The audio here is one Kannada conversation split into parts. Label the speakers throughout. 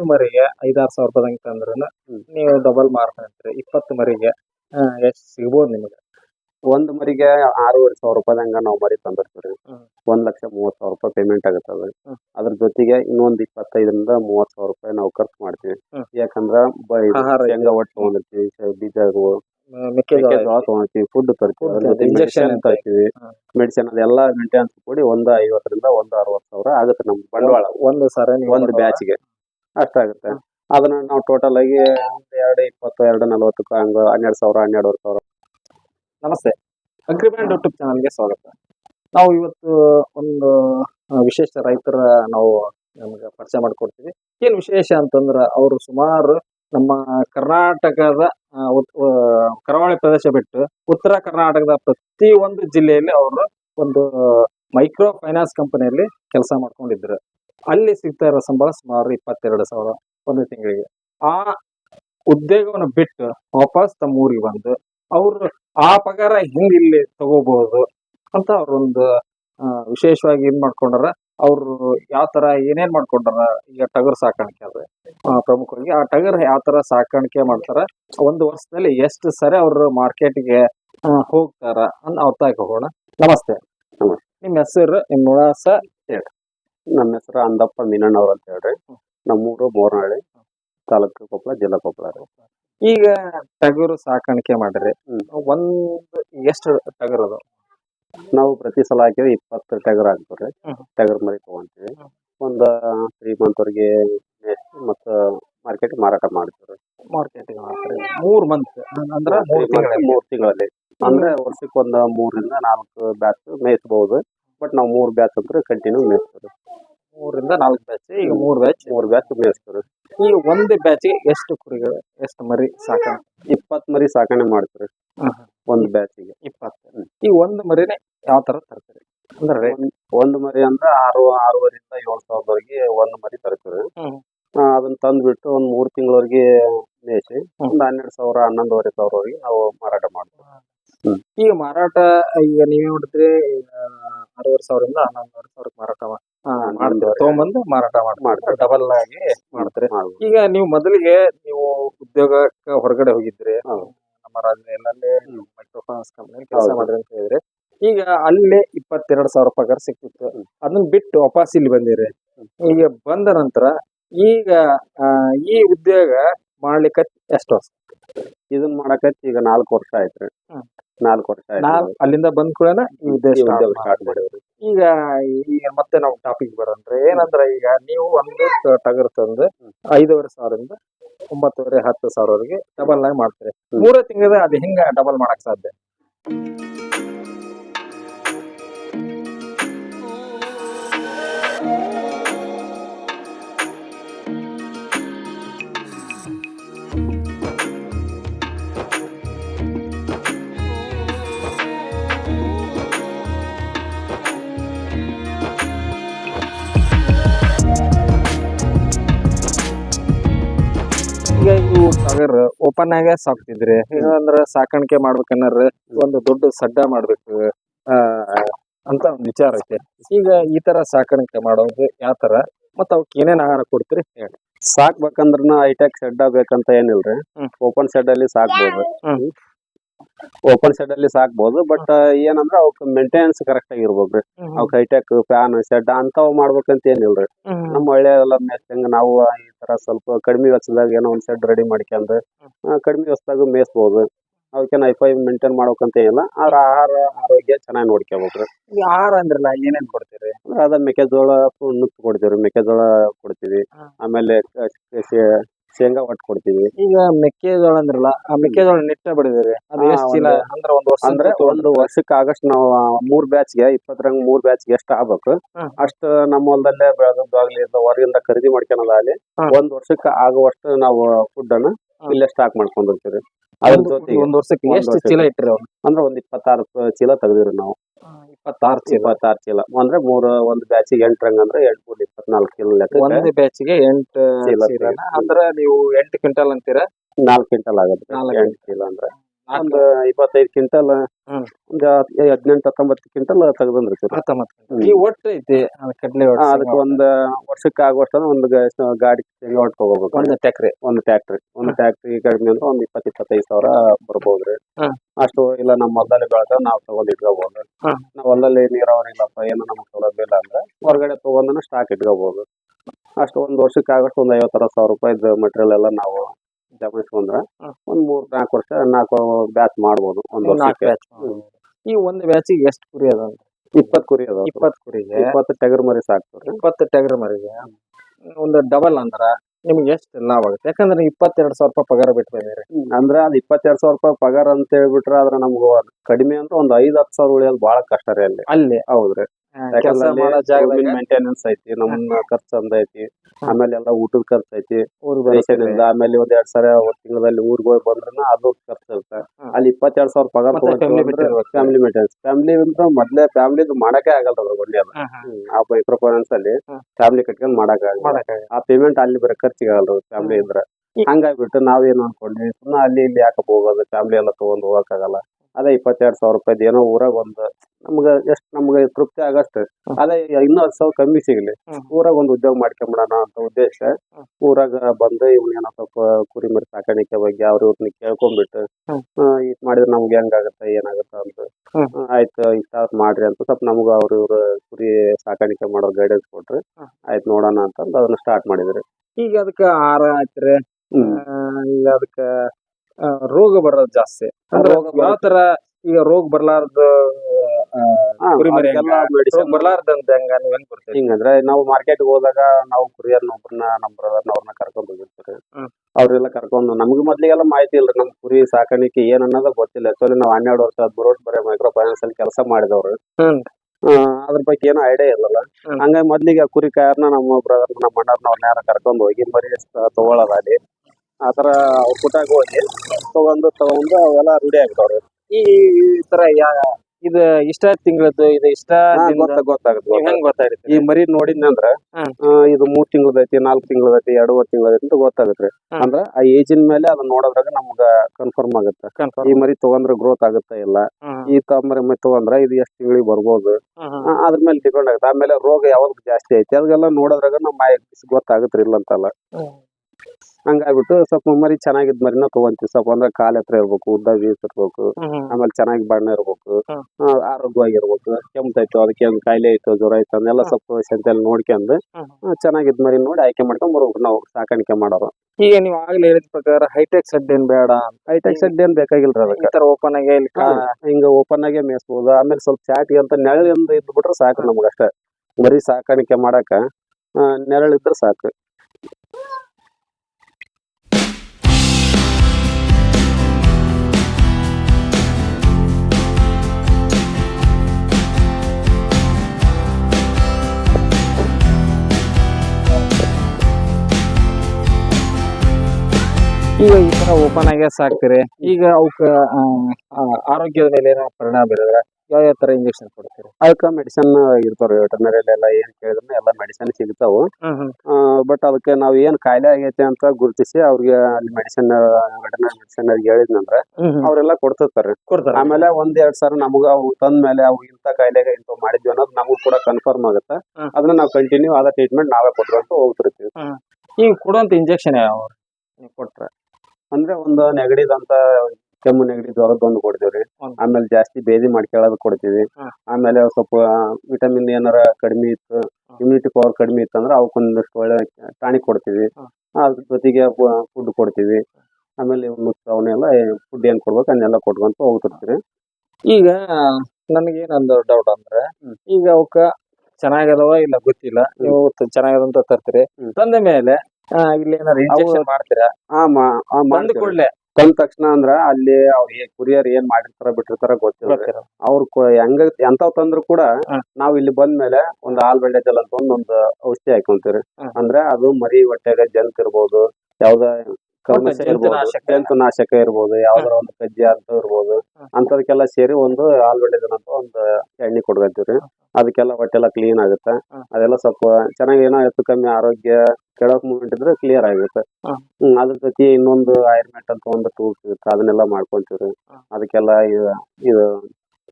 Speaker 1: ಒಂದು ಮರಿಗೆ ಐದಾರು ಸಾವಿರ ರೂಪಾಯಿ ತಂದ್ರೆ
Speaker 2: ಹ್ಮ್.
Speaker 1: ನೀವು ಡಬಲ್ ಮಾರ್ಕೊಂಡ್ರಿ ಇಪ್ಪತ್ತು ಮರಿಗೆ ಎಷ್ಟು ಸಿಗ್ಬೋದು ನಿಮಗೆ
Speaker 2: ಒಂದ್ ಮರಿಗೆ ಆರೂವರೆ ಸಾವಿರ ರೂಪಾಯಿದಂಗ ನಾವು ಮರಿ ತಂದಿರ್ತೀವಿ. ಒಂದ್ ಲಕ್ಷ ಮೂವತ್ ಸಾವಿರ ರೂಪಾಯಿ ಪೇಮೆಂಟ್ ಆಗುತ್ತದ. ಅದ್ರ ಜೊತೆಗೆ ಇನ್ನೊಂದ್ ಇಪ್ಪತ್ತೈದರಿಂದ ಮೂವತ್ ಸಾವಿರ ರೂಪಾಯಿ ನಾವು ಖರ್ಚು ಮಾಡ್ತೀವಿ. ಯಾಕಂದ್ರ. ಶೇಂಗಾ ಒಟ್ಟು ತಗೊಂಡಿರ್ತೀವಿ ಬೀಜಗಳು
Speaker 1: ಮೆಕ್ಕೆಜೋಳ
Speaker 2: ತಗೊಂಡಿರ್ತೀವಿ ಫುಡ್ ತರ್ತೀವಿ
Speaker 1: ಇಂಜೆಕ್ಷನ್.
Speaker 2: ತರ್ತೀವಿ. ಮೆಡಿಸಿನ್ ಅದೆಲ್ಲ ಮೇಂಟೆನೆನ್ಸ್ ಕೂಡಿ ಒಂದ್ ಐವತ್ತರಿಂದ ಒಂದ್ ಅರವತ್ ಸಾವಿರ ಆಗುತ್ತೆ ನಮ್ ಬಂಡವಾಳ
Speaker 1: ಒಂದು ಸರ
Speaker 2: ಒಂದ್. ಬ್ಯಾಚ್ಗೆ ಅಷ್ಟಾಗುತ್ತೆ ಅದನ್ನ ನಾವು ಟೋಟಲ್ ಆಗಿ ಒಂದ್ ಎರಡು ಇಪ್ಪತ್ತು ಎರಡು ನಲವತ್ತಕ್ಕೆ ಹಂಗ ಹನ್ನೆರಡು ಸಾವಿರ ಹನ್ನೆರಡುವರೆ ಸಾವಿರ.
Speaker 1: ನಮಸ್ತೆ. ಅಗ್ರಿಮೆಂಟ್ ಯೂಟ್ಯೂಬ್ ಚಾನಲ್ಗೆ ಸ್ವಾಗತ. ನಾವು ಇವತ್ತು ಒಂದು ವಿಶೇಷ ರೈತರ ನಾವು ನಮ್ಗೆ ಪರಿಚಯ ಮಾಡ್ಕೊಡ್ತೀವಿ. ಏನ್ ವಿಶೇಷ ಅಂತಂದ್ರ ಅವರು ಸುಮಾರು ನಮ್ಮ ಕರ್ನಾಟಕದ ಕರಾವಳಿ ಪ್ರದೇಶ ಬಿಟ್ಟು ಉತ್ತರ ಕರ್ನಾಟಕದ ಪ್ರತಿ ಒಂದು ಜಿಲ್ಲೆಯಲ್ಲಿ ಅವರು ಒಂದು ಮೈಕ್ರೋ ಫೈನಾನ್ಸ್ ಕಂಪನಿಯಲ್ಲಿ ಕೆಲಸ ಮಾಡ್ಕೊಂಡಿದ್ರು. ಅಲ್ಲಿ ಸಿಗ್ತಾ ಇರೋ ಸಂಬಳ ಸುಮಾರು ಇಪ್ಪತ್ತೆರಡು ಸಾವಿರ ಒಂದು ತಿಂಗಳಿಗೆ. ಆ ಉದ್ಯೋಗವನ್ನು ಬಿಟ್ಟು ವಾಪಸ್ ತಮ್ಮ ಊರಿಗೆ ಬಂದು ಅವರು ಆ ಪಗಾರ ಹೆಂಗೆ ಇಲ್ಲಿ ತಗೋಬಹುದು ಅಂತ ಅವ್ರೊಂದು ವಿಶೇಷವಾಗಿ ಏನ್ ಮಾಡ್ಕೊಂಡಾರ ಅವರು ಯಾವ ತರ ಏನೇನ್ ಮಾಡ್ಕೊಂಡಾರ ಈಗ ಟಗರ್ ಸಾಕಾಣಿಕೆ ಅದ ಪ್ರಮುಖವಾಗಿ ಆ ಟಗರ್ ಯಾವ ತರ ಸಾಕಾಣಿಕೆ ಮಾಡ್ತಾರ ಒಂದು ವರ್ಷದಲ್ಲಿ ಎಷ್ಟು ಸರಿ ಅವರು ಮಾರ್ಕೆಟ್ಗೆ ಹೋಗ್ತಾರ ಅಂತ ಅವ್ರ ತಾಯಿ ಹೋಗೋಣ. ನಮಸ್ತೆ. ನಿಮ್ಮ ಹೆಸರು ನಿಮ್ಮ ವಿಳಾಸ
Speaker 2: ನಮ್ಮ ಹೆಸರು ಅಂದಪ್ಪ ಮೀನಣ್ಣವ್ರ ಅಂತ ಹೇಳ್ರಿ. ನಮ್ಮೂರು ಮೋರ್ನಹಳ್ಳಿ ತಾಲೂಕು ಕೊಪ್ಪಳ ಜಿಲ್ಲಾ ಕೊಪ್ಪಳ ರೀ.
Speaker 1: ಈಗ ಟಗರು ಸಾಕಾಣಿಕೆ ಮಾಡ್ರಿ.
Speaker 2: ಒಂದು
Speaker 1: ಒಂದ್ ಎಷ್ಟು ಟಗರ್ ಅದು
Speaker 2: ನಾವು ಪ್ರತಿ ಸಲ ಹಾಕಿದ್ರೆ ಇಪ್ಪತ್ತು ಟಗರ್ ಹಾಕ್ತೀವಿ
Speaker 1: ಹ್ಮ್.
Speaker 2: ಟಗರ್ ಮರಿ ತಗೊಂತೀವಿ.
Speaker 1: ಹ್ಮ್.
Speaker 2: ಒಂದು ತ್ರೀ ಮಂತ್ ವರೆಗೆ ಮತ್ತು ಮಾರ್ಕೆಟ್ ಮಾರಾಟ ಮಾಡ್ತೀವಿ
Speaker 1: ಮಾರ್ಕೆಟ್ ಮೂರ್ ಮಂತ್ ಅಂದ್ರ ಮೂರ್ ತಿಂಗಳಲ್ಲಿ.
Speaker 2: ಮೂರು ತಿಂಗಳಲ್ಲಿ. ಅಂದ್ರೆ ವರ್ಷಕ್ಕೆ ಒಂದು ಮೂರರಿಂದ ನಾಲ್ಕು ಬ್ಯಾಚ್ ಮೇಯಿಸಬಹುದು ಬಟ್ ನಾವು ಮೂರು ಬ್ಯಾಚ್ ಅಂದ್ರೆ ಕಂಟಿನ್ಯೂ ಮೇಯಿಸ್ತೀವಿ
Speaker 1: ಮೂರಿಂದ ನಾಲ್ಕು ಬ್ಯಾಚ್ ಈಗ ಮೂರು ಬ್ಯಾಚ್
Speaker 2: ಮೂರ್ ಬ್ಯಾಚ್ ಮೇಯಿಸ್ತೀವಿ
Speaker 1: ಈ ಒಂದು ಬ್ಯಾಚ್ಗೆ ಎಷ್ಟು ಕುರಿಗಳು ಎಷ್ಟು ಮರಿ ಸಾಕಣೆ?
Speaker 2: ಇಪ್ಪತ್ ಮರಿ ಸಾಕಣೆ ಮಾಡ್ತಾರೆ. ಒಂದ್ ಬ್ಯಾಚಿಗೆ
Speaker 1: ಇಪ್ಪತ್ತು. ಈ ಒಂದು ಮರಿನೇ ಯಾವ ತರ ತರ್ತಾರೆ? ಅಂದ್ರೆ
Speaker 2: ಒಂದು ಮರಿ ಅಂದ್ರೆ ಆರು ಆರೂವರೆಯಿಂದ ಏಳು ಸಾವಿರದವರೆಗೆ ಒಂದ್ ಮರಿ ತರ್ತಾರೆ. ಅದನ್ನ ತಂದ್ಬಿಟ್ಟು ಒಂದ್ ಮೂರ್ ತಿಂಗಳವರೆಗೆ ಮೇಯಿಸಿ
Speaker 1: ಒಂದು
Speaker 2: ಒಂದ್ ಹನ್ನೆರಡು ಸಾವಿರ ಹನ್ನೊಂದುವರೆ ಸಾವಿರವರೆಗೆ ನಾವು ಮಾರಾಟ ಮಾಡ್ತೀವಿ.
Speaker 1: ಈಗ ಮಾರಾಟ ಈಗ ನೀವೇ ನೋಡಿದ್ರೆ ಅರವತ್ತು ಸಾವಿರದಿಂದ ಹನ್ನೊಂದುವರೆ ಸಾವಿರಕ್ಕೆ ಮಾರಾಟ ತಗೊಂಬಂದು ಮಾರಾಟ ಮಾಡ್ತಾರೆ. ಡಬಲ್ ಆಗಿ ಮಾಡ್ತಾರೆ. ಈಗ ನೀವು ಮೊದಲಿಗೆ ನೀವು ಉದ್ಯೋಗಕ್ಕೆ ಹೊರಗಡೆ ಹೋಗಿದ್ರಿ. ನಮ್ಮ ರಾಜ್ಯ ಮೈಕ್ರೋ
Speaker 2: ಫೈನಾನ್ಸ್
Speaker 1: ಮೈಕ್ರೋಫೈನಾನ್ಸ್ ಕಂಪನಿ ಕೆಲಸ ಮಾಡಿದ್ರೆ ಅಂತ ಹೇಳಿದ್ರೆ. ಈಗ ಅಲ್ಲೇ ಇಪ್ಪತ್ತೆರಡು ಸಾವಿರ ಪಗಾರ ಸಿಕ್ತಿತ್ತು. ಅದನ್ನ ಬಿಟ್ಟು ವಾಪಸ್ ಇಲ್ಲಿ ಬಂದಿರಿ. ಈಗ ಬಂದ ನಂತರ ಈಗ ಈ ಉದ್ಯೋಗ ಮಾಡ್ಲಿಕ್ಕೆ ಎಷ್ಟು ವರ್ಷ?
Speaker 2: ಇದನ್ನ ಮಾಡಕತ್ತಿ ಈಗ ನಾಲ್ಕು ವರ್ಷ ಆಯ್ತ್ರಿ. ನಾಲ್ಕು ವರ್ಷ ಆಯ್ತು.
Speaker 1: ಅಲ್ಲಿಂದ ಬಂದ್ ಕೂಡ ಈ ಉದ್ಯೋಗ
Speaker 2: ಸ್ಟಾರ್ಟ್
Speaker 1: ಮಾಡಿದ್ರಿ.
Speaker 2: ಮಾಡಿವ್ರಿ
Speaker 1: ಈಗ ಈಗ ಮತ್ತೆ ನಾವು ಟಾಪಿಕ್ ಬರೋಣ್ರಿ ಏನಂದ್ರೆ ಈಗ ನೀವು ಒಂದು ಟಗರ್ ತಂದು. ಐದೂವರೆ ಸಾವಿರದಿಂದ ಒಂಬತ್ತುವರೆ, ಹತ್ತು ಸಾವಿರವರೆಗೆ ಡಬಲ್ ಆಗಿ ಮಾಡ್ತಾರೆ. ಮೂರೇ ತಿಂಗಳ ಅದು ಹೆಂಗ ಡಬಲ್ ಮಾಡಕ್ ಸಾಧ್ಯ ಈಗ ಓಪನ್ ಆಗೇ ಸಾಕ್ತಿದ್ರಿ. ಏನಂದ್ರ ಸಾಕಾಣಿಕೆ ಮಾಡ್ಬೇಕನ್ನಾರ ಒಂದು ದೊಡ್ಡ ಸಡ್ಡ ಮಾಡ್ಬೇಕು. ಆ ಅಂತ ಒಂದ್ ವಿಚಾರ ಐತೆ. ಈಗ ಈ ತರ ಸಾಕಾಣಿಕೆ ಮಾಡೋದು ಯಾವ ತರ? ಮತ್ತ ಅವಕ್ ಏನೇನ್ ಆಹಾರ ಕೊಡ್ತೀರಿ? ಹೇಳಿ.
Speaker 2: ಸಾಕ್ಬೇಕಂದ್ರ ಹೈಟೆಕ್ ಶೆಡ್ ಬೇಕಂತ ಏನಿಲ್ರಿ. ಓಪನ್ ಶೆಡ್ ಅಲ್ಲಿ ಸಾಕ್ಬೋದು. ಓಪನ್ ಶೆಡ್ ಅಲ್ಲಿ ಸಾಕ್ಬೋದು ಬಟ್ ಏನಂದ್ರ ಅವಕ್ ಮೇಂಟೆನೆನ್ಸ್ ಕರೆಕ್ಟ್ ಆಗಿ ರೀ. ಅವಕ್ ಹೈಟೆಕ್ ಫ್ಯಾನ್ ಶೆಡ್ ಅಂತವ್ ಮಾಡ್ಬೇಕಂತ ಏನಿಲ್ರಿ ನಮ್ಮ ಒಳ್ಳೆ ಎಲ್ಲ ಮೇಸ್ತಂಗ್ ನಾವು ಈ ತರ ಸ್ವಲ್ಪ ಕಡಿಮೆ ವೆಚ್ಚದಾಗ ಏನೋ ಒಂದ್ ಶೆಡ್ ರೆಡಿ ಮಾಡ್ಕೊಂಡ್ ಕಡಿಮೆ ವೆಚ್ಚದಾಗ ಮೇಯಿಸ್ಬೋದು. ಅವಕ್ಕೇನ್ ಐಫೈ ಮೇಂಟೈನ್ ಮಾಡ್ಬೇಕಂತ ಏನಿಲ್ಲ ಆದ್ರ ಆಹಾರ ಆರೋಗ್ಯ ಚೆನ್ನಾಗಿ ನೋಡ್ಕೊಬೇಕ್ರಿ
Speaker 1: ಆಹಾರ ಅಂದ್ರಲ್ಲ ಏನೇನ್ ಕೊಡ್ತೀರಿ?
Speaker 2: ಅಂದ್ರೆ ಅದ ಮೆಕ್ಕೆಜೋಳ ನುಚ್ಚು ಕೊಡ್ತೀವಿ ಮೆಕ್ಕೆಜೋಳ ಕೊಡ್ತೀವಿ. ಆಮೇಲೆ ಶೇಂಗಾ ಒಟ್ಟು ಕೊಡ್ತೀವಿ.
Speaker 1: ಈಗ ಮೆಕ್ಕೆಜೋಳ ಅಂದ್ರಲ್ಲ ಆ ಮೆಕ್ಕೆಜೋಳ ನೆಟ್ಟ ಬಿಡಿದಿರಿ ಅದು ಎಷ್ಟು ಚೀಲ ಅಂದ್ರ ಒಂದ್ ವರ್ಷ
Speaker 2: ಅಂದ್ರೆ ಒಂದು ವರ್ಷಕ್ಕೆ ಆಗಸ್ಟ್ ನಾವು ಮೂರ್ ಬ್ಯಾಚ್ಗೆ ಇಪ್ಪತ್ತರಂಗ ಮೂರ್ ಬ್ಯಾಚ್ಗೆ ಗೆ ಆಗ್ಬೇಕು? ಅಷ್ಟು ನಮ್ಮ ಹೊಲದಲ್ಲೇ ಬೆಳೆದದ್ದಾಗ್ಲಿ ಇಲ್ಲ ಹೊರಗಿಂದ ಖರೀದಿ ಮಾಡ್ಕೊಳೋದಾಗ್ಲಿ
Speaker 1: ಅಲ್ಲಿ
Speaker 2: ಒಂದ್ ವರ್ಷಕ್ಕೆ ಆಗುವಷ್ಟು ನಾವು ಫುಡ್ ಅನ್ನ. ಇಲ್ಲೇ ಸ್ಟಾಕ್ ಮಾಡ್ಕೊಂಡಿರ್ತೀವಿ ಅದ್ರ ಜೊತೆಗೆ
Speaker 1: ಒಂದ್ ವರ್ಷಕ್ಕೆ ಎಷ್ಟು ಚೀಲ ಇಟ್ಟಿರಿ
Speaker 2: ಅಂದ್ರೆ ಒಂದ್ ಇಪ್ಪತ್ತಾರು ಚೀಲ ತೆಗ್ದಿರಿ ನಾವು.
Speaker 1: ಇಪ್ಪತ್ತಾರು ಚೀಲ
Speaker 2: ಇಪ್ಪತ್ತಾರು ಚೀಲ ಅಂದ್ರೆ ಮೂರ್ ಒಂದು ಬ್ಯಾಚಿಗೆ ಎಂಟ್ರಂಗ್ ಅಂದ್ರೆ ಎಂಟು ಮೂರ್ ಇಪ್ಪತ್ನಾಲ್ಕು ಕಿಲೋ ಲೆಕ್ಕ
Speaker 1: ಒಂದು ಬ್ಯಾಚಿಗೆ ಎಂಟು
Speaker 2: ಚೀಲ
Speaker 1: ಅಂದ್ರೆ ಅಂದ್ರ ನೀವು ಎಂಟು ಕ್ವಿಂಟಲ್ ಅಂತೀರ?
Speaker 2: ನಾಲ್ಕು ಕ್ವಿಂಟಲ್ ಆಗುತ್ತೆ.
Speaker 1: ನಾಲ್ಕು
Speaker 2: ಎಂಟು ಚೀಲ ಅಂದ್ರೆ. ಒಂದ್ ಇಪ್ಪತ್ತೈದು ಕ್ವಿಂಟಲ್
Speaker 1: ಹ್ಮ್.
Speaker 2: ಒಂದ್ ಹದಿನೆಂಟು ಹತ್ತೊಂಬತ್ತು ಕ್ವಿಂಟಲ್ ತೆಗ್ದಂದ್ರಿ ಸರ್. ಹ್ಮ್.
Speaker 1: ಈ ಒಟ್ಟು ಐತಿ ಅದ್ ಕಡ್ಲೆ ಒಟ್ಟು
Speaker 2: ಅದಕ್ಕೆ ಒಂದ್ ವರ್ಷಕ್ಕೆ ಆಗುವಷ್ಟು ಒಂದು ಗ- ಗಾಡಿ ಶೇಂಗಾ
Speaker 1: ಒಂದ್ ಟ್ಯಾಕ್ಟ್ರಿ.
Speaker 2: ಒಂದ್ ಟ್ಯಾಕ್ಟ್ರಿ. ಒಂದು ಟ್ಯಾಕ್ಟ್ರಿ ಕಡಿಮೆ ಅಂದ್ರೆ ಒಂದ್ ಇಪ್ಪತ್ ಇಪ್ಪತ್ತೈದು ಸಾವಿರ ಬರ್ಬೋದ್ರಿ
Speaker 1: ಹ್ಮ್.
Speaker 2: ಅಷ್ಟು ಇಲ್ಲ ನಮ್ಮ ಹೊಲದಲ್ಲಿ ಬೆಳೆದ ನಾವ್ ತಗೊಂಡ್ ಇಟ್ಕೋಬಹುದು
Speaker 1: ಹ್ಮ್.
Speaker 2: ನಾವ್ ಹೊಲದಲ್ಲಿ ನೀರಾವರಿ ಇಲ್ಲಪ್ಪ ಏನೋ ನಮ್ಗೆ ಸೌಲಭ್ಯ ಇಲ್ಲ ಅಂದ್ರೆ ಹೊರಗಡೆ ತಗೊಂಡ್ ಸ್ಟಾಕ್ ಇಟ್ಕೋಬಹುದು ಅಷ್ಟು ಒಂದ್ ವರ್ಷಕ್ಕೆ ಆಗಷ್ಟು ಒಂದ್ ಐವತ್ತರ ಸಾವಿರ ರೂಪಾಯಿದ್ ಮಟೀರಿಯಲ್ ಎಲ್ಲ ನಾವು ಜಮಾಯಿಸ್ಕೊಂಡ್ರ
Speaker 1: ಹ್ಮ್.
Speaker 2: ಒಂದ್ ಮೂರ್ ನಾಲ್ಕು ವರ್ಷ ನಾಲ್ಕು ಬ್ಯಾಚ್ ಮಾಡ್ಬೋದು ಒಂದ್
Speaker 1: ನಾಲ್ಕು
Speaker 2: ವರ್ಷಕ್ಕೆ.
Speaker 1: ಬ್ಯಾಚ್ ಈ ಒಂದು ಬ್ಯಾಚಿಗೆ ಎಷ್ಟು ಕುರಿ ಅದ
Speaker 2: ಇಪ್ಪತ್ ಕುರಿ ಅದ
Speaker 1: ಇಪ್ಪತ್ ಕುರಿಗೆ?
Speaker 2: ಇಪ್ಪತ್ತು ಟಗರ್ ಮರಿ ಸಾಕ್ತಾರೆ
Speaker 1: ಇಪ್ಪತ್ತು ಟಗರ್ ಮರಿಗೆ? ಒಂದು ಡಬಲ್ ಅಂದ್ರ ನಿಮ್ಗೆ ಎಷ್ಟು ಲಾಭ ಆಗುತ್ತೆ? ಯಾಕಂದ್ರೆ ಇಪ್ಪತ್ತೆರಡು ಸಾವಿರ ರೂಪಾಯಿ ಪಗಾರ ಬಿಟ್ಟು ಬಂದಿರಿ.
Speaker 2: ಅಂದ್ರ ಅದ್ ಇಪ್ಪತ್ತೆರಡ್ ಸಾವಿರ ರೂಪಾಯಿ ಪಗಾರ ಅಂತ ಹೇಳ್ಬಿಟ್ರೆ ಆದ್ರೆ ನಮ್ಗೆ ಕಡಿಮೆ ಅಂದ್ರೆ ಒಂದ್ ಐದ್ ಹತ್ತು ಸಾವಿರ ಉಳಿಯೋದು ಬಹಳ ಕಷ್ಟ ರೀ ಅಲ್ಲಿ.
Speaker 1: ಅಲ್ಲಿ?
Speaker 2: ಹೌದ್ರಿ.
Speaker 1: ಕೆಲಸ ಮಾಡೋ
Speaker 2: ಮೇಂಟೆನೆನ್ಸ್ ಐತಿ ನಮ್ಮ ಖರ್ಚು ಅಂದ ಐತಿ ಆಮೇಲೆ ಎಲ್ಲ ಊಟದ ಖರ್ಚು ಐತಿ. ಆಮೇಲೆ ಒಂದ್ ಎರಡ್ ಸಾವಿರ ತಿಂಗಳಲ್ಲಿ ಊರಿಗೆ ಹೋಗಿ ಬಂದ್ರನ ಅದು ಖರ್ಚು ಇರುತ್ತೆ. ಅಲ್ಲಿ ಇಪ್ಪತ್ತೆರಡ್ ಸಾವಿರ ಪಗಾರ. ಫ್ಯಾಮಿಲಿ ಮೇಂಟೆನೆನ್ಸ್ ಫ್ಯಾಮಿಲಿ ಅಂದ್ರೆ ಮೊದ್ಲೇ ಫ್ಯಾಮಿಲಿ ಮಾಡಕ್ಕೆ ಆಗಲ್ಲ ಅದ್ರ ಅದು ಆ ಮೈಕ್ರೋ ಫೈನಾನ್ಸ್ ಅಲ್ಲಿ. ಫ್ಯಾಮಿಲಿ ಕಟ್ಕೊಂಡ್ ಮಾಡಕ್ ಆಗಲ್ಲ. ಆ ಪೇಮೆಂಟ್ ಅಲ್ಲಿ ಬರೋ ಖರ್ಚಿಗೆ ಆಗಲ್ಲ ಫ್ಯಾಮಿಲಿ ಇದ್ರೆ. ಹಂಗಾಗ್ಬಿಟ್ಟು ನಾವೇನು ಅನ್ಕೊಂಡ್ವಿ? ಸುಮ್ಮನೆ ಅಲ್ಲಿ ಇಲ್ಲಿ ಯಾಕಪ್ಪ ಹೋಗೋದು? ಫ್ಯಾಮಿಲಿ ಎಲ್ಲ ತಗೊಂಡ್ ಹೋಗಕ್ಕಾಗಲ್ಲ ಅದೇ ಇಪ್ಪತ್ತೆರಡು ಸಾವಿರ ರೂಪಾಯಿ ಏನೋ ಊರಾಗ ಒಂದು ನಮ್ಗ ಎಷ್ಟ್ ನಮ್ಗ ತೃಪ್ತಿ ಆಗಷ್ಟು. ಅದೇ ಇನ್ನೂ ಹತ್ತು ಸಾವಿರ ಕಮ್ಮಿ ಸಿಗ್ಲಿ. ಊರಾಗ ಒಂದು ಉದ್ಯೋಗ ಮಾಡ್ಕೊಂಬಿಡೋಣ ಅಂತ ಉದ್ದೇಶ. ಊರಾಗ ಬಂದು ಇವ್ನ ಏನೋ ಸ್ವಲ್ಪ ಕುರಿ ಮರಿ ಸಾಕಾಣಿಕೆ ಬಗ್ಗೆ ಅವ್ರ ಇವ್ರನ್ನ ಕೇಳ್ಕೊಂಡ್ಬಿಟ್ಟು ಇದು ಮಾಡಿದ್ರೆ ನಮ್ಗೆ ಹೆಂಗಾಗತ್ತ ಏನಾಗತ್ತ ಅಂತ. ಆಯ್ತು ಇಷ್ಟ ಮಾಡ್ರಿ ಅಂತ ಸ್ವಲ್ಪ ನಮ್ಗ ಅವ್ರ ಇವ್ರ ಕುರಿ ಸಾಕಾಣಿಕೆ ಮಾಡೋ ಗೈಡೆನ್ಸ್ ಕೊಟ್ರಿ. ಆಯ್ತು ನೋಡೋಣ ಅಂತಂದು ಅದನ್ನ ಸ್ಟಾರ್ಟ್ ಮಾಡಿದ್ರಿ.
Speaker 1: ಈಗ ಅದಕ್ಕೆ ಆರ ಆಯ್ತ್ರಿ ಈಗ ಅದಕ್ಕ ರೋಗ ಬರೋದು ಜಾಸ್ತಿ. ಅಂದ್ರೆ ಯಾವ ತರ ಈಗ ರೋಗ ಬರ್ಲಾರ್ದ ಬರ್ಲಾರ್ದಂತ ಹೆಂಗ? ನೀವ್ ಹೆಂಗ್ ಬರ್ತೀರಿ
Speaker 2: ಹಿಂಗಂದ್ರೆ ನಾವು ಮಾರ್ಕೆಟ್ ಹೋದಾಗ ನಾವು ಕುರಿಯರ್ನ ಒಬ್ಬರನ್ನ ನಮ್ ಬ್ರದರ್ನ ಅವ್ರನ್ನ ಕರ್ಕೊಂಡ್ ಹೋಗಿರ್ತೀವಿ
Speaker 1: ಹ್ಮ್.
Speaker 2: ಅವ್ರೆಲ್ಲ ಕರ್ಕೊಂಡು ನಮ್ಗೆ ಮೊದ್ಲಿಗೆಲ್ಲ ಮಾಹಿತಿ ಇಲ್ರಿ. ನಮ್ ಕುರಿ ಸಾಕಾಣಿಕೆ ಏನ್ ಅನ್ನೋದ ಗೊತ್ತಿಲ್ಲ. ಆಕ್ಚುಲಿ ನಾವು ಹನ್ನೆರಡು ವರ್ಷ ಹದಿಮೂರು ವರ್ಷ ಬರೀ ಮೈಕ್ರೋ ಫೈನಾನ್ಸ್ ಅಲ್ಲಿ ಕೆಲಸ ಮಾಡಿದವ್ರು. ಅದ್ರ ಬಗ್ಗೆ ಏನೋ ಐಡಿಯಾ ಇಲ್ಲಲ್ಲ.
Speaker 1: ಹಂಗ
Speaker 2: ಹಂಗಾಗಿ ಮೊದ್ಲಿಗೆ ಆ ಕುರಿ ಕಾಯರ್ನ ನಮ್ಮ ಬ್ರದರ್ ನಮ್ಮ ಅಣ್ಣರ್ನ ಅವ್ರನ್ನ ಯಾರ ಕರ್ಕೊಂಡು ಹೋಗಿ ಬರೀ ಮರಿ ತಗೊಳ್ಳೋದು ತರ ಆತರ ಕೊಟ್ಟಾಗ ಹೋಗಿ ತಗೊಂಡು ತಗೊಂಡು ಅವೆಲ್ಲ ರೂಢಿ ಆಗ್ತಾವ್ರಿ
Speaker 1: ಈ ಈ ತರ ಯಾ ಇದ ಇಷ್ಟ ತಿಂಗಳದ್ದು ಇದು ಇಷ್ಟ ದಿನದ-
Speaker 2: ಗೊತ್ತಾಗುತ್ತೆ
Speaker 1: ನೀವ್ ಹೆಂಗ್ ಗೊತ್ತಾಗುತ್ತೆ?
Speaker 2: ಈ ಮರಿ ನೋಡಿದ್ನಂದ್ರ
Speaker 1: ಹ್ಮ್.
Speaker 2: ಆ, ಇದು ಮೂರ್ ತಿಂಗಳದೈತಿ ನಾಲ್ಕು ತಿಂಗಳದೈತಿ ಎರಡೂವರೆ ತಿಂಗಳದೈತಿ ಅಂತ ಗೊತ್ತಾಗುತ್ತೆ
Speaker 1: ಹ್ಮ್.
Speaker 2: ಅಂದ್ರ ಆ ಏಜಿನ ಮೇಲೆ ಅದನ್ನ ನೋಡೋದ್ರಾಗ ನಮ್ಗ ಕನ್ಫರ್ಮ್ ಆಗುತ್ತೆ. ಈ ಮರಿ ತಗೊಂಡ್ರೆ ಗ್ರೋತ್ ಆಗುತ್ತಾ ಇಲ್ಲ? ಈ ತಮ್ಮರಿ ಮರಿ ತಗೊಂಡ್ರ ಇದು ಎಷ್ಟ್ ತಿಂಗಳಿಗೆ ಬರ್ಬೋದು? ಆ, ಅದ್ರ ಮೇಲೆ ಡಿಪೆಂಡ್ ಆಗುತ್ತೆ. ಆಮೇಲೆ ರೋಗ ಯಾವ್ದು ಜಾಸ್ತಿ ಐತಿ ಅದೆಲ್ಲ ನೋಡೋದ್ರಾಗ ನಮ್ಮ ಗೊತ್ತಾಗುತ್ತೆ ಇಲ್ಲ ಅಂತಲ್ಲ ಹಂಗಾಗ್ಬಿಟ್ಟು ಸ್ವಲ್ಪ ಮರಿ ಚೆನ್ನಾಗಿದ್ ಮರಿನ ತಗೊಂತೀವಿ. ಸ್ವಲ್ಪ ಅಂದ್ರೆ ಕಾಲ್ ಹತ್ರ ಇರ್ಬೇಕು ಉದ್ದ ವೀಸ್ ಇರ್ಬೇಕು ಆಮೇಲೆ ಚೆನ್ನಾಗಿ ಬಣ್ಣ ಇರ್ಬೇಕು ಆರೋಗ್ಯವಾಗಿರ್ಬೇಕು. ಕೆಮ್ತೈತು ಅದಕ್ಕೆ ಒಂದು ಕಾಯಿಲೆ ಐತೋ ಜ್ವರ ಆಯ್ತು ಅದನ್ನೆಲ್ಲ ಸ್ವಲ್ಪ ಸಂತೆಯಲ್ಲಿ ನೋಡ್ಕೊಂಡು ಚೆನ್ನಾಗಿದ್ ಮರಿ ನೋಡಿ ಆಯ್ಕೆ ಮಾಡ್ಕೊಂಡ್ ಬರ್ಬೇಕು ನಾವು ಸಾಕಾಣಿಕೆ ಮಾಡೋರು
Speaker 1: ಈಗ ನೀವು ಆಗ್ಲೇ ಹೇಳಿದ ಪ್ರಕಾರ ಹೈಟೆಕ್ ಸೆಡ್ ಏನ್ ಬೇಡ.
Speaker 2: ಹೈಟೆಕ್ ಸೆಡ್ ಏನ್ ಬೇಕಾಗಿಲ್ರಿ
Speaker 1: ಈ
Speaker 2: ಅದಕ್ಕೆ
Speaker 1: ತರ ಓಪನ್ ಆಗಿ ಇಲ್ಲಿ
Speaker 2: ಹಿಂಗ ಓಪನ್ ಆಗೇ ಮೇಯಿಸ್ಬೋದು. ಆಮೇಲೆ ಸ್ವಲ್ಪ ಚಾಟಿ ಅಂತ ನೆರಳಿಂದ ಇದ್ ಬಿಟ್ರೆ ಸಾಕು ನಮ್ಗಷ್ಟೇ. ಬರೀ ಸಾಕಾಣಿಕೆ ಮಾಡಾಕ ನೆರಳಿದ್ರೆ ಸಾಕು.
Speaker 1: ಈಗ ಈ ತರ ಓಪನ್ ಆಗಿ ಸಾಕ್ತಿರಿ. ಈಗ ಅವಕ್ಕ ಆರೋಗ್ಯದ ಮೇಲೆ ಏನೋ ಪರಿಣಾಮ ಬೀರಿದ್ರೆ ಯಾವ ಯಾವ ತರ ಇಂಜೆಕ್ಷನ್ ಕೊಡ್ತೀರಿ?
Speaker 2: ಅದಕ್ಕೆ ಮೆಡಿಸಿನ್ ಇರ್ತಾವ್ರಿ ವೆಟರ್ನರಿ ಎಲ್ಲ ಏನ್ ಕೇಳಿದ್ರು ಎಲ್ಲ ಮೆಡಿಸಿನ್ ಸಿಗ್ತಾವು. ಬಟ್ ಅದಕ್ಕೆ ನಾವ್ ಏನ್ ಕಾಯಿಲೆ ಆಗೈತೆ ಅಂತ ಗುರುತಿಸಿ ಅವ್ರಿಗೆ ಅಲ್ಲಿ ಮೆಡಿಸಿನ್ ವೆಟರ್ನರಿ ಮೆಡಿಸಿನ್ ಹೇಳಿದ್ನಂದ್ರ ಅವ್ರೆಲ್ಲ ಕೊಡ್ತಿರ್ತಾರೆ.
Speaker 1: ಕೊಡ್ತಾರ.
Speaker 2: ಆಮೇಲೆ ಒಂದ್ ಎರಡ್ ಸಾವಿರ ನಮಗ ಅವ್ರು ತಂದ ಮೇಲೆ ಅವು ಇಂತ ಕಾಯಿಲೆಗೆ ಇಂತ ಮಾಡಿದ್ವಿ ಅನ್ನೋದು ನಮಗೂ ಕೂಡ ಕನ್ಫರ್ಮ್ ಆಗುತ್ತೆ. ಅದನ್ನ ನಾವು ಕಂಟಿನ್ಯೂ ಆದ ಟ್ರೀಟ್ಮೆಂಟ್ ನಾವೇ ಕೊಟ್ಕೊಂತ ಹೋಗ್ತಿರ್ತೀವಿ.
Speaker 1: ಈಗ ಕೊಡುವಂತ ಇಂಜೆಕ್ಷನ್ ಯಾವ ಕೊಟ್ರ.
Speaker 2: ಅಂದ್ರೆ ಒಂದು ನೆಗಡಿದಂತ ಕೆಮ್ಮು ನೆಗಡಿ ಜ್ವರ ಒಂದು ಕೊಡ್ತೀವ್ರಿ
Speaker 1: ಹ್ಮ್.
Speaker 2: ಆಮೇಲೆ ಜಾಸ್ತಿ ಬೇದಿ ಮಾಡ್ಕೊಳ್ಳೋದು ಕೊಡ್ತೀವಿ
Speaker 1: ಹ್ಮ್.
Speaker 2: ಆಮೇಲೆ ಸ್ವಲ್ಪ ವಿಟಮಿನ್ ಏನಾರ ಕಡಿಮೆ ಇತ್ತು ಇಮ್ಯುನಿಟಿ ಪವರ್ ಕಡಿಮೆ ಇತ್ತು ಅಂದ್ರೆ ಅವಕ್ಕೊಂದಷ್ಟು ಒಳ್ಳೆ ಟಾನಿಕ್ ಕೊಡ್ತೀವಿ
Speaker 1: ಹ್ಮ್.
Speaker 2: ಅದ್ರ ಜೊತೆಗೆ ಫುಡ್ ಕೊಡ್ತೀವಿ ಆಮೇಲೆ ಅವನ್ನೆಲ್ಲ ಫುಡ್ ಏನ್ ಕೊಡ್ಬೇಕು ಅದನ್ನೆಲ್ಲ ಕೊಟ್ಕೊಂತ ಹೋಗ್ತಿರ್ತೀರಿ
Speaker 1: ಈಗ ನನಗೇನೊಂದು ಡೌಟ್ ಅಂದ್ರೆ
Speaker 2: ಹ್ಮ್.
Speaker 1: ಈಗ ಅವಕ್ಕ ಚೆನ್ನಾಗದವ ಇಲ್ಲ ಗೊತ್ತಿಲ್ಲ ನೀವು ತ- ಚೆನ್ನಾಗದಂತ ತರ್ತೀರಿ
Speaker 2: ಹ್ಮ್.
Speaker 1: ತಂದ ಮೇಲೆ ಇಲ್ಲಿ ಏನಾರು ಇಂಜೆಕ್ಷನ್ ಮಾಡ್ತೀರಾ
Speaker 2: ಆ ಮಾ ಆ
Speaker 1: ತಂದ
Speaker 2: ಮಾಡ್ತೀವಿ.
Speaker 1: ಕೂಡಲೇ
Speaker 2: ತಂದ ತಕ್ಷಣ ಅಂದ್ರ ಅಲ್ಲಿ ಅವ್ರ ಕುರಿಯರ್ ಏನ್ ಮಾಡಿರ್ತಾರ ಬಿಟ್ಟಿರ್ತಾರ ಗೊತ್ತಿಲ್ಲ ಅವ್ರ ಹೆಂಗ ಎಂತಾವ್ ತಂದ್ರು ಕೂಡ. ನಾವ್ ಇಲ್ಲಿ ಬಂದ್ಮೇಲೆ ಒಂದ್ ಹಾಲ್ ಬೆಂಡೆಜಲ್ ಅಂತ ಒಂದ್ ಒಂದ್ ಔಷಧಿ ಹಾಕೊಂತೀರಿ. ಅಂದ್ರೆ ಅದು ಮರಿ ಹೊಟ್ಟೆಗ ಜಂತ್ ಇರ್ಬೋದು ಯಾವ್ದ ಕಲ್ಮಶ
Speaker 1: ಜಂತು
Speaker 2: ಇರ್ಬೋದು ಯಾವ್ದಾರ ಒಂದು ಕಜ್ಜಿ ಅಂತ ಇರ್ಬೋದು. ಅಂತದಕ್ಕೆಲ್ಲ ಸೇರಿ ಒಂದು ಆಲ್ಬೆಂಡಿದನ್ ಅಂತ ಒಂದು ಎಣ್ಣೆ ಕೊಡ್ಕೊಂತೀವ್ರಿ ಅದಕ್ಕೆಲ್ಲ ಹೊಟ್ಟೆಲ್ಲ ಕ್ಲೀನ್ ಆಗುತ್ತೆ. ಅದೆಲ್ಲ ಸ್ವಲ್ಪ ಚೆನ್ನಾಗಿ ಏನೋ ಹೆಚ್ಚು ಕಮ್ಮಿ ಆರೋಗ್ಯ ಕೆಳಕ್ ಮೂಮೆಂಟ್ ಇದ್ರೆ ಕ್ಲಿಯರ್ ಆಗುತ್ತೆ
Speaker 1: ಹ್ಮ್.
Speaker 2: ಅದ್ರ ಜೊತೆ ಇನ್ನೊಂದು ಆಯುರ್ಮೆಟ್ ಅಂತ ಒಂದು ಟೂಲ್ ಸಿಗುತ್ತೆ. ಅದನ್ನೆಲ್ಲ ಮಾಡ್ಕೊಂತೀವ್ರಿ. ಅದಕ್ಕೆಲ್ಲ ಇದು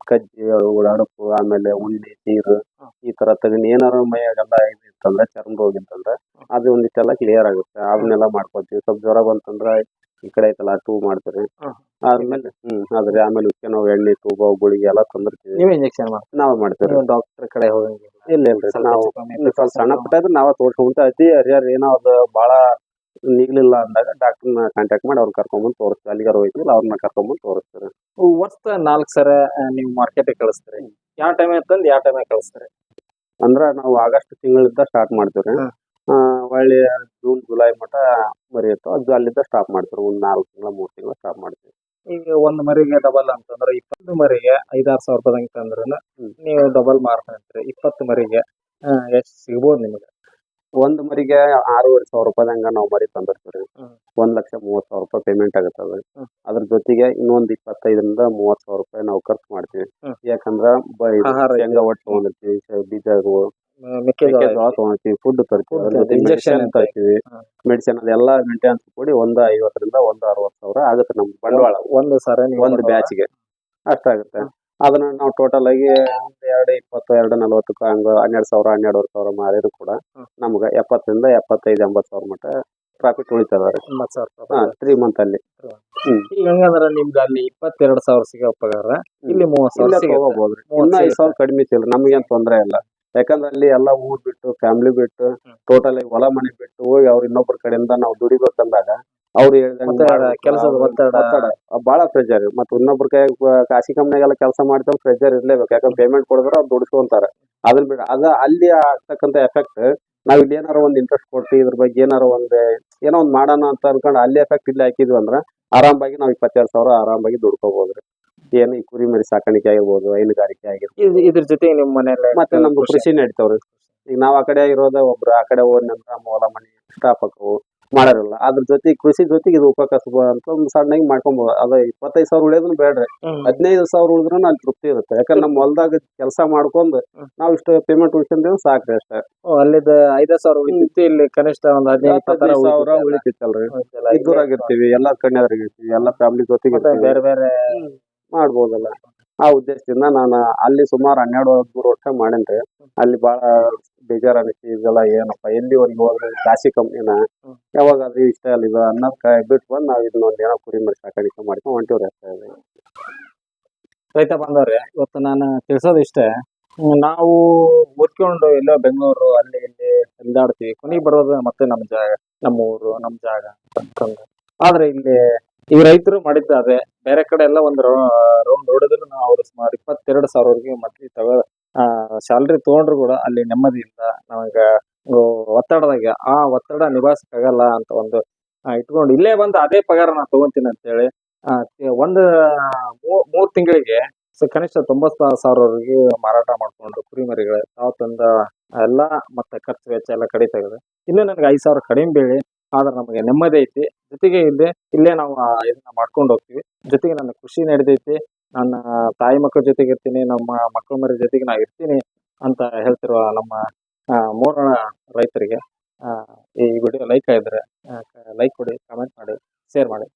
Speaker 2: ಕಜ್ಜಿ ಅಡುಪು ಆಮೇಲೆ ಉಂಡೆ ನೀರು ಈ ತರ ತಗೊಂಡು ಏನಾರ ಮೈಯಾಗೆಲ್ಲ ಇತ್ತಂದ್ರೆ ಚರ್ಮ ರೋಗ ಇತ್ತಂದ್ರೆ ಅದು ಒಂದಿಷ್ಟೆಲ್ಲ ಕ್ಲಿಯರ್ ಆಗುತ್ತೆ. ಅದನ್ನೆಲ್ಲ ಮಾಡ್ಕೊತೀವಿ ಸ್ವಲ್ಪ ಜ್ವರ ಬಂತಂದ್ರ ಈ ಕಡೆ ಐತಲ್ಲ ಟೂ ಮಾಡ್ತೀವಿ
Speaker 1: ಹ್ಮ್.
Speaker 2: ಆದ್ಮೇಲೆ ಹ್ಮ್ ಆದ್ರೆ ಆಮೇಲೆ ಉಕ್ಕೆ ನಾವು ಎಣ್ಣೆ ತೂಬ ಗುಳಿಗೆ ಎಲ್ಲ ತಂದಿರ್ತೀವಿ.
Speaker 1: ನೀವೇ ಇಂಜೆಕ್ಷನ್ ಮಾಡ್ತೀರಿ?
Speaker 2: ನಾವ್ ಮಾಡ್ತೀವಿ.
Speaker 1: ಡಾಕ್ಟರ್ ಕಡೆ ಹೋಗಿ
Speaker 2: ಇಲ್ಲ ಇಲ್ರಿ ನಾವು ಸ್ವಲ್ಪ ಸಣ್ಣ ಪುಟ್ಟ ಇದ್ರೆ ನಾವ ತೋರ್ಸ್ಕೊಂತ ಐತಿ ಹರಿಹರ ಏನೋ ಅದು ಬಾಳ ನಿಗ್ಲಿಲ್ಲ ಅಂದಾಗ ಡಾಕ್ಟರ್ನ ಕಾಂಟ್ಯಾಕ್ಟ್ ಮಾಡಿ ಅವ್ರನ್ನ ಕರ್ಕೊಂಬಂದು ತೋರಿಸ್ತಾರೆ. ಅಲ್ಲಿಗಾರ ಹೋಯ್ತಿಲ್ಲ ಅವ್ರನ್ನ ಕರ್ಕೊಂಬಂದು ತೋರಿಸ್ತಾರೆ.
Speaker 1: ವರ್ಷ ನಾಲ್ಕು ಸರ ನೀವು ಮಾರ್ಕೆಟ್ ಕಳಿಸ್ತೀರಿ. ಯಾವ ಟೈಮ್ ತಂದು ಯಾವ ಟೈಮ್ ಕಳಿಸ್ತೀರಿ?
Speaker 2: ಅಂದ್ರ ನಾವು ಆಗಸ್ಟ್ ತಿಂಗಳಿಂದ ಸ್ಟಾರ್ಟ್ ಮಾಡ್ತೀವಿ ಒಳ್ಳೆ ಜೂನ್ ಜುಲೈ ಮಟ ಮರಿ ಇರ್ತಾವ ಅದು ಅಲ್ಲಿಂದ ಸ್ಟಾಪ್ ಮಾಡ್ತೀವಿ ಒಂದ್ ನಾಲ್ಕು ತಿಂಗಳ ಮೂರ್ ತಿಂಗಳ ಸ್ಟಾಪ್ ಮಾಡ್ತೀವಿ
Speaker 1: ಈಗ ಒಂದ್ ಮರಿಗೆ ಡಬಲ್ ಅಂತಂದ್ರೆ ಇಪ್ಪತ್ತು ಮರಿಗೆ ಐದಾರು ಸಾವಿರ ರೂಪಾಯಿ
Speaker 2: ಅಂತಂದ್ರೆ
Speaker 1: ನೀವು ಡಬಲ್ ಮಾರ್ಕೊಂತೀರಿ ಇಪ್ಪತ್ತು ಮರಿಗೆ ಎಷ್ಟು ಸಿಗ್ಬೋದು ನಿಮಗೆ?
Speaker 2: ಒಂದ್ ಮರಿಗೆ ಆರೂವರೆ ಸಾವಿರ ರೂಪಾಯಿದಂಗ ನಾವು ಮರಿ ತಂದಿರ್ತೀವಿ. ಒಂದ್ ಲಕ್ಷ ಮೂವತ್ ಸಾವಿರ ರೂಪಾಯಿ ಪೇಮೆಂಟ್ ಆಗುತ್ತೆ ಅದು ಅದ್ರ ಜೊತೆಗೆ ಇನ್ನೊಂದ್ ಇಪ್ಪತ್ತೈದರಿಂದ ಮೂವತ್ ಸಾವಿರ ರೂಪಾಯಿ ನಾವು ಖರ್ಚು ಮಾಡ್ತೀವಿ. ಯಾಕಂದ್ರ
Speaker 1: ಹೆಂಗ.
Speaker 2: ಶೇಂಗಾ ಒಟ್ಟು ತಗೊಂಡಿರ್ತೀವಿ ಬೀಜಗಳು
Speaker 1: ಮೆಕ್ಕೆಜೋಳ
Speaker 2: ತಗೊಂಡಿರ್ತೀವಿ ಫುಡ್ ತರ್ತೀವಿ ಇಂಜೆಕ್ಷನ್
Speaker 1: ತರ್ತೀವಿ,
Speaker 2: ಮೆಡಿಸಿನ್. ಅದೆಲ್ಲ ಮೇಂಟೆನೆನ್ಸ್ ಕೂಡಿ ಒಂದ್ ಐವತ್ತರಿಂದ ಒಂದ್ ಅರವತ್ ಸಾವಿರ ಆಗುತ್ತೆ ನಮ್ ಬಂಡವಾಳ.
Speaker 1: ಒಂದು ಸರ ಒಂದ್
Speaker 2: ಒಂದು ಬ್ಯಾಚ್ಗೆ ಅಷ್ಟಾಗುತ್ತೆ ಅದನ್ನ ನಾವು ಟೋಟಲ್ ಆಗಿ ಒಂದ್ ಎರಡು ಇಪ್ಪತ್ತು ಎರಡು ನಲವತ್ತಕ್ಕ ಹಂಗ ಹನ್ನೆರಡು ಸಾವಿರ ಹನ್ನೆರಡುವರೆ ಸಾವಿರ ಮಾರಿದ್ರು ಕೂಡ ನಮ್ಗ ಎಪ್ಪತ್ತರಿಂದ ಎಪ್ಪತ್ತೈದು ಎಂಬತ್ತು ಸಾವಿರ ಮಟ್ಟ ಪ್ರಾಫಿಟ್ ಉಳಿತದ
Speaker 1: ಒಂಬತ್ತು ಸಾವಿರ ರೂಪಾಯಿ
Speaker 2: ತ್ರೀ ಮಂತ್ ಅಲ್ಲಿ.
Speaker 1: ಈಗ ಹಂಗಂದ್ರ ನಿಮ್ಗೆ ಅಲ್ಲಿ ಇಪ್ಪತ್ತೆರಡು ಸಾವಿರ ಸಿಗೋ ಪಗಾರ ಇಲ್ಲಿ ಮೂವತ್ತು ಸಾವಿರ
Speaker 2: ಇಲ್ಲೇ. ತಗೋಬಹುದ್ರಿ ಇನ್ನ ಐದು. ಸಾವಿರ ಕಡಿಮೆ ಸಿಗ್ರಿ ನಮ್ಗೇನ್ ತೊಂದ್ರೆ ಇಲ್ಲ. ಯಾಕಂದ್ರೆ ಅಲ್ಲಿ ಎಲ್ಲ ಊರ್ ಬಿಟ್ಟು ಫ್ಯಾಮಿಲಿ ಬಿಟ್ಟು ಟೋಟಲ್ ಆಗಿ ಹೊಲ ಮನೆ ಬಿಟ್ಟು ಹೋಗಿ ಅವ್ರ ಇನ್ನೊಬ್ಬರ ಕಡೆಯಿಂದ ನಾವು ದುಡಿಬೇಕಂದಾಗ ಅವ್ರು
Speaker 1: ಮತ್ತೆ ಕೆಲಸದ ಒತ್ತಡ.
Speaker 2: ಬಹಳ ಪ್ರೆಷರ್ ಮತ್ತೆ ಇನ್ನೊಬ್ರ ಕೈ ಖಾಸಗಿ ಕಂಪ್ನಿಗೆಲ್ಲ ಕೆಲಸ ಮಾಡ್ತಾರೆ ಪ್ರೆಷರ್ ಇರ್ಲೇಬೇಕು. ಯಾಕಂದ್ರೆ ಪೇಮೆಂಟ್ ಕೊಡಿದ್ರೆ ಅವ್ರು ದುಡಿಸ್ಕೊಂತಾರೆ. ಅದನ್ನ ಬಿಡ ಅದ ಅಲ್ಲಿ ಆಗ್ತಕ್ಕಂತ ಎಫೆಕ್ಟ್ ನಾವ್ ಇಲ್ಲಿ ಏನಾರ ಒಂದ್ ಇಂಟ್ರೆಸ್ಟ್ ಕೊಟ್ಟು ಇದ್ರ ಬಗ್ಗೆ ಏನಾರ ಒಂದ್ ಏನೋ ಒಂದ್ ಮಾಡೋಣ ಅಂತ ಅನ್ಕೊಂಡು ಅಲ್ಲಿ ಎಫೆಕ್ಟ್ ಇಲ್ಲಿ ಹಾಕಿದ್ವಿ ಅಂದ್ರ ಆರಾಮಾಗಿ ನಾವ್ ಇಪ್ಪತ್ತೆರಡು ಸಾವಿರ ಆರಾಮಾಗಿ ದುಡ್ಕೋಬಹುದ್ರಿ ಏನು ಈ ಕುರಿ ಮರಿ ಸಾಕಾಣಿಕೆ ಆಗಿರ್ಬೋದು ಹೈನುಗಾರಿಕೆ ಆಗಿರ್ಬೋದು.
Speaker 1: ಇದ್- ಇದ್ರ ಜೊತೆ ನಿಮ್ಮ ಮನೆಯಲ್ಲಿ
Speaker 2: ಮತ್ತೆ ನಮ್ಗೆ ಕೃಷಿ ನಡೀತಾವ್ರಿ ಈಗ ನಾವ್ ಆ ಕಡೆ ಇರೋದ ಒಬ್ರು ಆ ಕಡೆ ಹೋದ್ ನಂತರ ನಮ್ಮ ಹೊಲ ಮನೆ ಸ್ಟಾಪ್ ಹಾಕವು ಮಾಡೋರಿಲ್ಲ. ಅದ್ರ ಜೊತೆ ಕೃಷಿ ಜೊತೆಗೆ ಇದು ಉಪಕಸಬ ಅಂತ ಒಂದು ಸಣ್ಣಗೆ ಮಾಡ್ಕೊಬೋದು. ಅದ ಇಪ್ಪತ್ತೈದು ಸಾವಿರ ಉಳಿಯೋದನ್ನ ಬೇಡ್ರಿ. ಹದಿನೈದು ಸಾವಿರ ಉಳಿದ್ರೆ ಅಲ್ಲಿ ತೃಪ್ತಿ ಇರುತ್ತೆ. ಯಾಕಂದ್ರೆ ನಮ್ಮ ಹೊಲದಾಗ ಕೆಲಸ ಮಾಡ್ಕೊಂಡು ನಾವು ಇಷ್ಟು ಪೇಮೆಂಟ್ ಉಳ್ಕೊಂಡ್ರೆ ಸಾಕ್ರಿ ಅಷ್ಟೇ.
Speaker 1: ಅಲ್ಲಿದ ಐದು ಸಾವಿರ ಉಳಿತಿತ್ತು ಇಲ್ಲಿ ಕನಿಷ್ಠ ಒಂದು ಹದಿನೈದು
Speaker 2: ಸಾವಿರ ಉಳಿತಿತ್ತಲ್ರಿ. ಇದ್ದೂರಾಗಿರ್ತೀವಿ ಎಲ್ಲಾ ಕಣ್ಣಿಯವ್ರಾಗಿರ್ತೀವಿ ಎಲ್ಲಾ ಫ್ಯಾಮಿಲಿ ಜೊತೆಗೆ.
Speaker 1: ಬೇರೆ ಬೇರೆ
Speaker 2: ಮಾಡ್ಬೋದಲ್ಲ. ಆ ಉದ್ದೇಶದಿಂದ ನಾನು ಅಲ್ಲಿ ಸುಮಾರು ಹನ್ನೆರಡು ಹದಿಮೂರು ವರ್ಷ ಮಾಡೇನ್ರಿ. ಅಲ್ಲಿ ಬಹಳ ಬೇಜಾರ್ ಅನಿಸ್ತು ಇದೆಲ್ಲ ಏನಪ್ಪ ಎಲ್ಲಿವರೆಗೆ ಹೋದ್ರೆ ಕಾಶಿ ಕಂಪ್ನಿನ. ಯಾವಾಗ ಅದು ಇಷ್ಟ ಅಲ್ಲ ಇದು ಅನ್ನೋದ್ ಬಿಟ್ಟು ಬಂದು ನಾವು ಇದನ್ನೊಂದು ಏನೋ ಕುರಿ ಮರಿ ಸಾಕಾಣಿಕೆ ಮಾಡ್ಕೊಂಡು ಹೊಂಟಿವ್ರಿ ಅಷ್ಟೇ ಅದು.
Speaker 1: ರೈತ ಬಂದವ್ರೆ ಇವತ್ತು ನಾನು ತಿಳಿಸೋದು ಇಷ್ಟೇ. ನಾವು ಓದ್ಕೊಂಡು ಎಲ್ಲೋ ಬೆಂಗಳೂರು ಅಲ್ಲಿ ಇಲ್ಲಿ ಅಲ್ದಾಡ್ತೀವಿ ಕೊನೆಗೆ ಬರೋದು ಮತ್ತೆ ನಮ್ಮ ಜಾಗ ನಮ್ಮ ಊರು ನಮ್ಮ ಜಾಗ ಅಂತಂದು ಆದ್ರೆ ಇಲ್ಲಿ ಈ ರೈತರು ಮಾಡಿದ್ದಾರೆ. ಬೇರೆ ಕಡೆ ಎಲ್ಲ ಒಂದು ರೌಂಡ್ ಹೊಡೆದ್ರು ಅವ್ರು ಸುಮಾರು ಇಪ್ಪತ್ತೆರಡು ಸಾವಿರವರೆಗೆ ಮಂತ್ಲಿ ತಗೋ ಸ್ಯಾಲ್ರಿ ತಗೊಂಡ್ರು ಕೂಡ ಅಲ್ಲಿ ನೆಮ್ಮದಿ ಇಲ್ಲ. ನಮಗೆ ಒತ್ತಡದಾಗ, ಆ ಒತ್ತಡ ನಿಭಾಯಿಸಕ್ಕಾಗಲ್ಲ ಅಂತ ಒಂದು ಇಟ್ಕೊಂಡು ಇಲ್ಲೇ ಬಂದು ಅದೇ ಪಗಾರ ನಾನು ತಗೊಂತೀನಿ ಅಂತೇಳಿ ಒಂದು ಮೂರ್ ತಿಂಗಳಿಗೆ ಕನಿಷ್ಠ ತೊಂಬತ್ತು ಸಾವಿರವರೆಗೆ ಮಾರಾಟ ಮಾಡ್ಕೊಂಡ್ರು ಕುರಿಮರಿಗಳು. ತಾವು ತಂದ ಎಲ್ಲ, ಮತ್ತೆ ಖರ್ಚು ವೆಚ್ಚ ಎಲ್ಲ ಕಡಿತ ಇದೆ ಇಲ್ಲೇ ನನಗೆ ಐದು ಸಾವಿರ ಕಡಿಮೆ ಬೆಳೆ ಆದ್ರೆ ನಮಗೆ ನೆಮ್ಮದಿ ಐತಿ. ಜೊತೆಗೆ ಇಲ್ಲಿ, ಇಲ್ಲೇ ನಾವು ಇದನ್ನ ಮಾಡ್ಕೊಂಡು ಹೋಗ್ತೀವಿ. ಜೊತೆಗೆ ನನ್ನ ಖುಷಿ ನಡೆದೈತಿ. ನನ್ನ ತಾಯಿ ಮಕ್ಕಳ ಜೊತೆಗೆ ಇರ್ತೀನಿ, ನಮ್ಮ ಮಕ್ಕಳ ಮರಿ ಜೊತೆಗೆ ನಾ ಇರ್ತೀನಿ ಅಂತ ಹೇಳ್ತಿರುವ ನಮ್ಮ ಮೂರಣ ರೈತರಿಗೆ ಈ ವಿಡಿಯೋ ಲೈಕ್ ಆಗಿದ್ರೆ ಲೈಕ್ ಕೊಡಿ ಕಮೆಂಟ್ ಮಾಡಿ ಶೇರ್ ಮಾಡಿ.